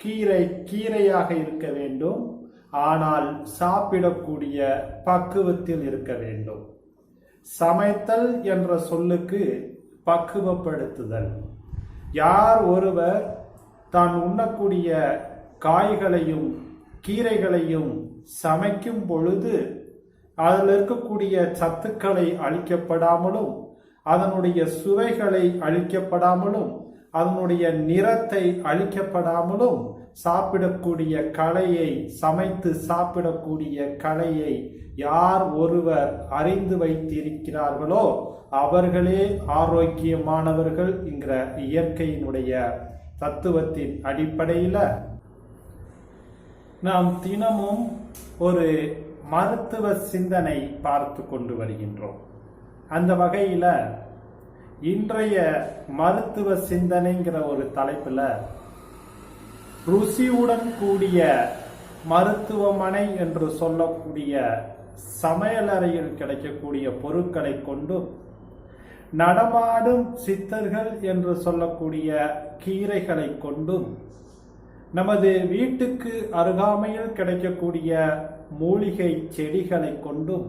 கீரை கீரையாக இருக்க வேண்டும். ஆனால் சாப்பிடக்கூடிய பக்குவத்தில் இருக்க வேண்டும். சமைத்தல் என்ற சொல்லுக்கு பக்குவப்படுத்துதல். யார் ஒருவர் தான் உண்ணக்கூடிய காய்களையும் கீரைகளையும் சமைக்கும் பொழுது அதில் இருக்கக்கூடிய சத்துக்களை அழிக்கப்படாமலும் அதனுடைய சுவைகளை அழிக்கப்படாமலும் அதனுடைய நிறத்தை அழிக்கப்படாமலும் சாப்பிடக்கூடிய கலையை சமைத்து சாப்பிடக்கூடிய கலையை யார் ஒருவர் அறிந்து வைத்திருக்கிறார்களோ அவர்களே ஆரோக்கியமானவர்கள் என்கிற இயற்கையினுடைய தத்துவத்தின் அடிப்படையில் நாம் தினமும் ஒரு மருத்துவ சிந்தனை பார்த்து கொண்டு வருகின்றோம். அந்த வகையில் இன்றைய மருத்துவ சிந்தனைங்கிற ஒரு தலைப்பில் ருசியுடன் கூடிய மருத்துவமனை என்று சொல்லக்கூடிய சமையலறையில் கிடைக்கக்கூடிய பொருட்களை கொண்டும் நடமாடும் சித்தர்கள் என்று சொல்லக்கூடிய கீரைகளை கொண்டும் நமது வீட்டுக்கு அருகாமையில் கிடைக்கக்கூடிய மூலிகை செடிகளை கொண்டும்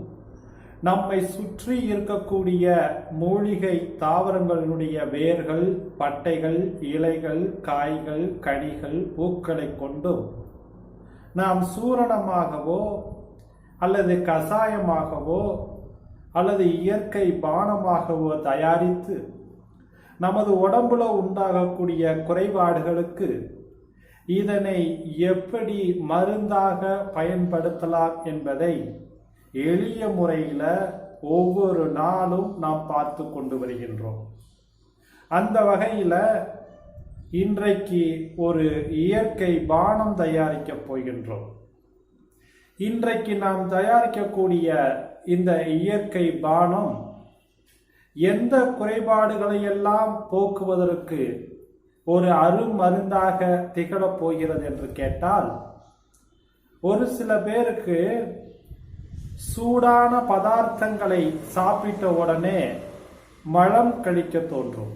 நம்மை சுற்றி இருக்கக்கூடிய மூலிகை தாவரங்களினுடைய வேர்கள் பட்டைகள் இலைகள் காய்கள் கனிகள் பூக்களை கொண்டும் நாம் சூரணமாகவோ அல்லது கசாயமாகவோ அல்லது இயற்கை பானமாகவோ தயாரித்து நமது உடம்புல உண்டாகக்கூடிய குறைபாடுகளுக்கு இதனை எப்படி மருந்தாக பயன்படுத்தலாம் என்பதை எளிய முறையில் ஒவ்வொரு நாளும் நாம் பார்த்து கொண்டு வருகின்றோம். அந்த வகையில் இன்றைக்கு ஒரு இயற்கை பானம் தயாரிக்கப் போகின்றோம். இன்றைக்கு நாம் தயாரிக்கக்கூடிய இந்த இயற்கை பானம் எந்த குறைபாடுகளை எல்லாம் போக்குவதற்கு ஒரு அருமருந்தாக திகழப் போகிறது என்று கேட்டால் ஒரு சில பேருக்கு சூடான பதார்த்தங்களை சாப்பிட்ட உடனே மலம் கழிக்க தோன்றும்.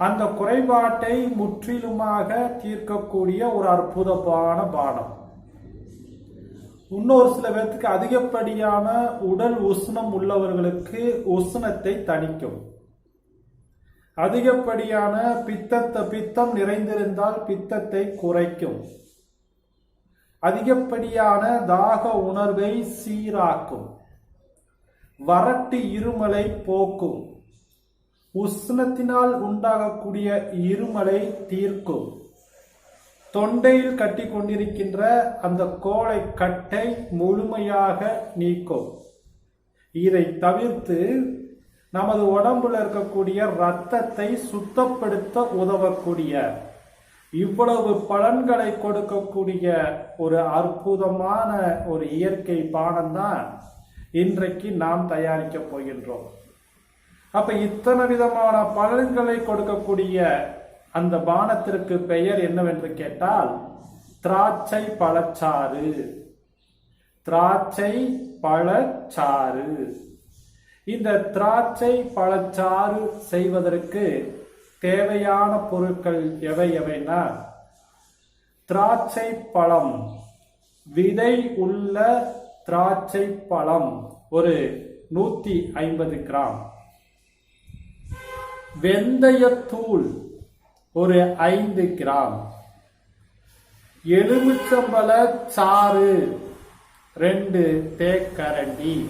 அந்த குறைபாட்டை முற்றிலுமாக தீர்க்கக்கூடிய ஒரு அற்புதமான பானம். இன்னொரு சில பேர்த்துக்கு அதிகப்படியான உடல் உஷ்ணம் உள்ளவர்களுக்கு உஷ்ணத்தை தணிக்கும். அதிகப்படியான பித்தத்தை பித்தம் நிறைந்திருந்தால் பித்தத்தை குறைக்கும். அதிகப்படியான தாக உணர்வை சீராக்கும். வறட்டு இருமலை போக்கும். உஷ்ணத்தினால் உண்டாகக்கூடிய இருமலை தீர்க்கும். தொண்டையில் கட்டி கொண்டிருக்கின்ற அந்த கோளை கட்டை முழுமையாக நீக்கும். இதை தவிர்த்து நமது உடம்புல இருக்கக்கூடிய இரத்தத்தை சுத்தப்படுத்த உதவக்கூடிய இவ்வளவு பலன்களை கொடுக்கக்கூடிய ஒரு அற்புதமான ஒரு இயற்கை பானம் தான் இன்றைக்கு நாம் தயாரிக்க போகின்றோம். அப்ப இத்தனை விதமான பலன்களை கொடுக்கக்கூடிய அந்த பானத்திற்கு பெயர் என்னவென்று கேட்டால் திராட்சை பழச்சாறு. திராட்சை பழச்சாறு. இந்த திராட்சை பழச்சாறு செய்வதற்கு தேவையான பொருட்கள் எவை எவைனா திராட்சை பழம். விதை உள்ள திராட்சை பழம் ஒரு நூத்தி ஐம்பது கிராம். வெந்தயத்தூள் ஒரு ஐந்து கிராம். எலுமிச்சம்பழ சாறு ரெண்டு தேக்கரண்டி.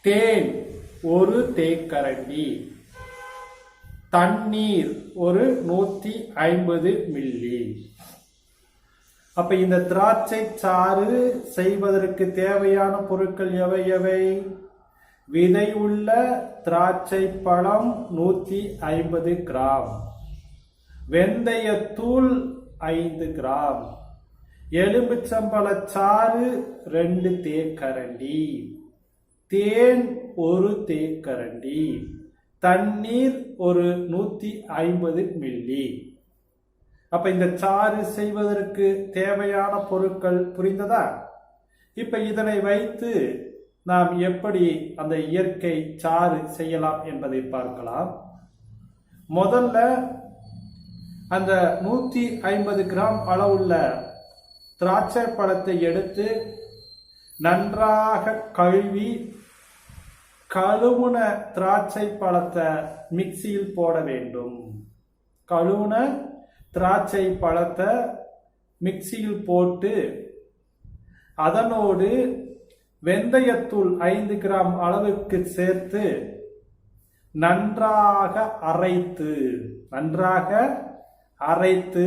தேன் ஒரு தேக்கரண்டி. தண்ணீர் ஒரு நூற்றி ஐம்பது மில்லி. அப்ப இந்த திராட்சை சாறு செய்வதற்கு தேவையான பொருட்கள் எவை எவை? விதை உள்ள திராட்சை பழம் நூற்றி ஐம்பது கிராம். வெந்தயத்தூள் ஐந்து கிராம். எலும்புச்சம்பழச்சாறு ரெண்டு தேக்கரண்டி. தேன் ஒரு தேக்கரண்டி. தண்ணீர் ஒரு நூற்றி ஐம்பது மில்லி. அப்ப இந்த சாறு செய்வதற்கு தேவையான பொருட்கள் புரிந்ததா? இப்ப இதனை வைத்து நாம் எப்படி அந்த இயற்கை சாறு செய்யலாம் என்பதை பார்க்கலாம். முதல்ல அந்த நூற்றி ஐம்பது கிராம் அளவுள்ள திராட்சை பழத்தை எடுத்து நன்றாக கழுவி கழுவுன திராட்சை பழத்தை மிக்சியில் போட வேண்டும். கழுவுன திராட்சை பழத்தை மிக்சியில் போட்டு அதனோடு வெந்தயத்தூள் ஐந்து கிராம் அளவுக்கு சேர்த்து நன்றாக அரைத்து நன்றாக அரைத்து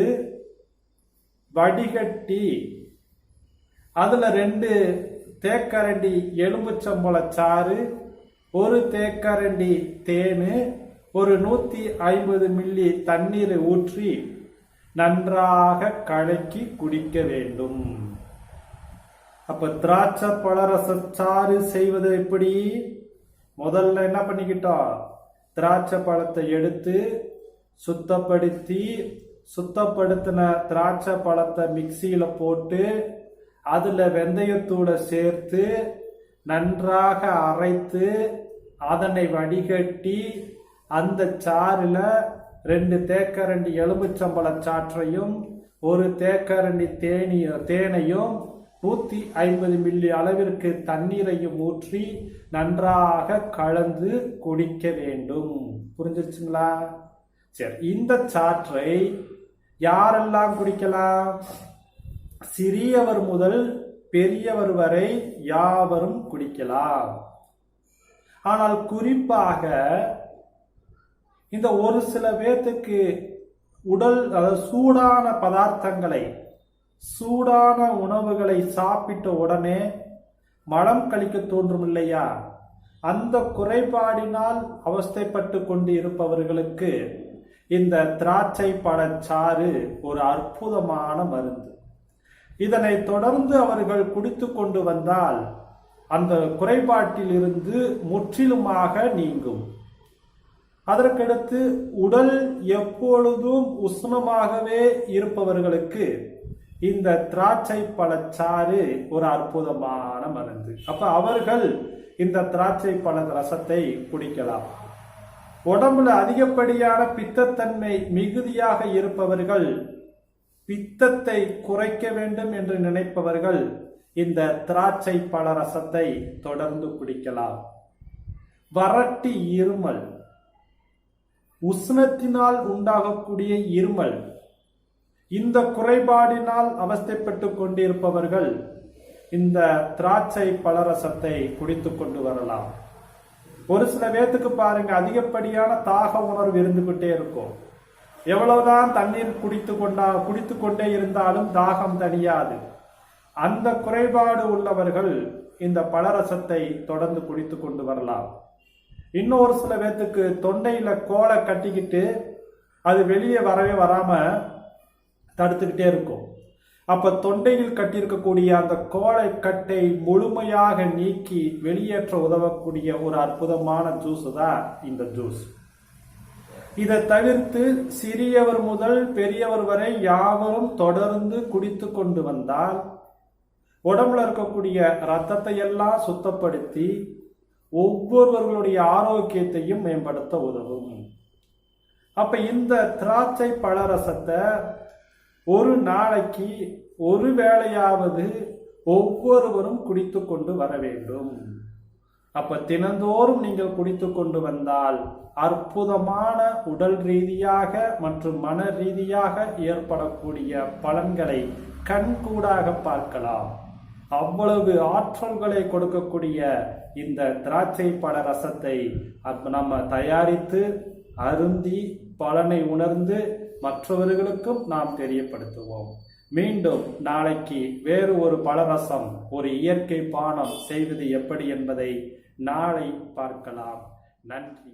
வடிகட்டி அதில் ரெண்டு தேக்கரண்டி எலும்புச்சம்பள சாறு ஒரு தேக்கரண்டி தேனு ஒரு நூத்தி ஐம்பது மில்லி தண்ணீரை ஊற்றி நன்றாக கலக்கி குடிக்க வேண்டும். அப்ப திராட்சை பழரச சாறு செய்வது எப்படி? முதல்ல என்ன பண்ணிக்கிட்டோம்? திராட்சை பழத்தை எடுத்து சுத்தப்படுத்தி சுத்தப்படுத்தின திராட்சை பழத்தை மிக்சியில போட்டு அதுல வெந்தயத்தூட சேர்த்து நன்றாக அரைத்து அதனை வடிகட்டி அந்த சாறில் ரெண்டு தேக்கரண்டி எலும்புச்சம்பள சாற்றையும் ஒரு தேக்கரண்டி தேனிய தேனையும் நூற்றி ஐம்பது மில்லி அளவிற்கு தண்ணீரையும் ஊற்றி நன்றாக கலந்து குடிக்க வேண்டும். புரிஞ்சிருச்சுங்களா? சரி இந்த சாற்றை யாரெல்லாம் குடிக்கலாம்? சிறியவர் முதல் பெரியவர் வரை யாவரும் குடிக்கலாம். ஆனால் குறிப்பாக இந்த ஒரு சில பேர்த்துக்கு உடல் அதாவது சூடான பதார்த்தங்களை சூடான உணவுகளை சாப்பிட்ட உடனே மலம் கழிக்க தோன்றும் இல்லையா? அந்த குறைபாடினால் அவஸ்தைப்பட்டு கொண்டு இருப்பவர்களுக்கு இந்த திராட்சை பழச்சாறு ஒரு அற்புதமான மருந்து. இதனை தொடர்ந்து அவர்கள் குடித்து கொண்டு வந்தால் அந்த குறைபாட்டிலிருந்து முற்றிலுமாக நீங்கும். அதற்கடுத்து உடல் எப்பொழுதும் உஷ்ணமாகவே இருப்பவர்களுக்கு இந்த திராட்சை பழச்சாறு ஒரு அற்புதமான மருந்து. அப்ப அவர்கள் இந்த திராட்சை பழ ரசத்தை குடிக்கலாம். உடம்புல அதிகப்படியான பித்தத்தன்மை மிகுதியாக இருப்பவர்கள் பித்தத்தை குறைக்க வேண்டும் என்று நினைப்பவர்கள் இந்த திராட்சை பழ ரசத்தை தொடர்ந்து குடிக்கலாம். வறட்டி இருமல். உஷ்ணத்தினால் உண்டாகக்கூடிய இருமல். இந்த குறைபாடினால் அவஸ்தைப்பட்டு கொண்டிருப்பவர்கள் இந்த திராட்சை பழரசத்தை குடித்து கொண்டு வரலாம். ஒரு சில பேர்த்துக்கு பாருங்க அதிகப்படியான தாக உணர்வு இருந்துகிட்டே இருக்கும். எவ்வளவுதான் தண்ணீர் குடித்து கொண்டா குடித்து கொண்டே இருந்தாலும் தாகம் தணியாது. அந்த குறைபாடு உள்ளவர்கள் இந்த பழரசத்தை தொடர்ந்து குடித்து கொண்டு வரலாம். இன்னும் ஒரு சில பேர்த்துக்கு தொண்டையில கோலை கட்டிக்கிட்டு அது வெளியே வரவே வராம தடுத்துக்கிட்டே இருக்கும். அப்ப தொண்டையில் கட்டியிருக்கக்கூடிய அந்த கோழை கட்டை முழுமையாக நீக்கி வெளியேற்ற உதவக்கூடிய ஒரு அற்புதமான ஜூஸ் தான் இந்த ஜூஸ் இதை தவிர்த்து சிறியவர் முதல் பெரியவர் வரை யாவரும் தொடர்ந்து குடித்து கொண்டு வந்தால் உடம்புல இருக்கக்கூடிய ரத்தத்தை எல்லாம் சுத்தப்படுத்தி ஒவ்வொருவர்களுடைய ஆரோக்கியத்தையும் மேம்படுத்த உதவும். அப்ப இந்த திராட்சை பழரசத்தை ஒரு நாளைக்கு ஒரு வேளையாவது ஒவ்வொருவரும் குடித்து கொண்டு வர வேண்டும். அப்ப தினந்தோறும் நீங்கள் குடித்து கொண்டு வந்தால் அற்புதமான உடல் ரீதியாக மற்றும் மன ரீதியாக ஏற்படக்கூடிய பலன்களை கண்கூடாக பார்க்கலாம். அவ்வளவு ஆற்றல்களை கொடுக்கக்கூடிய இந்த திராட்சை பழ ரசத்தை நம்ம தயாரித்து அருந்தி பலனை உணர்ந்து மற்றவர்களுக்கும் நாம் தெரியப்படுத்துவோம். மீண்டும் நாளைக்கு வேறு ஒரு பழரசம் ஒரு இயற்கை பானம் செய்வது எப்படி என்பதை நாளை பார்க்கலாம். நன்றி.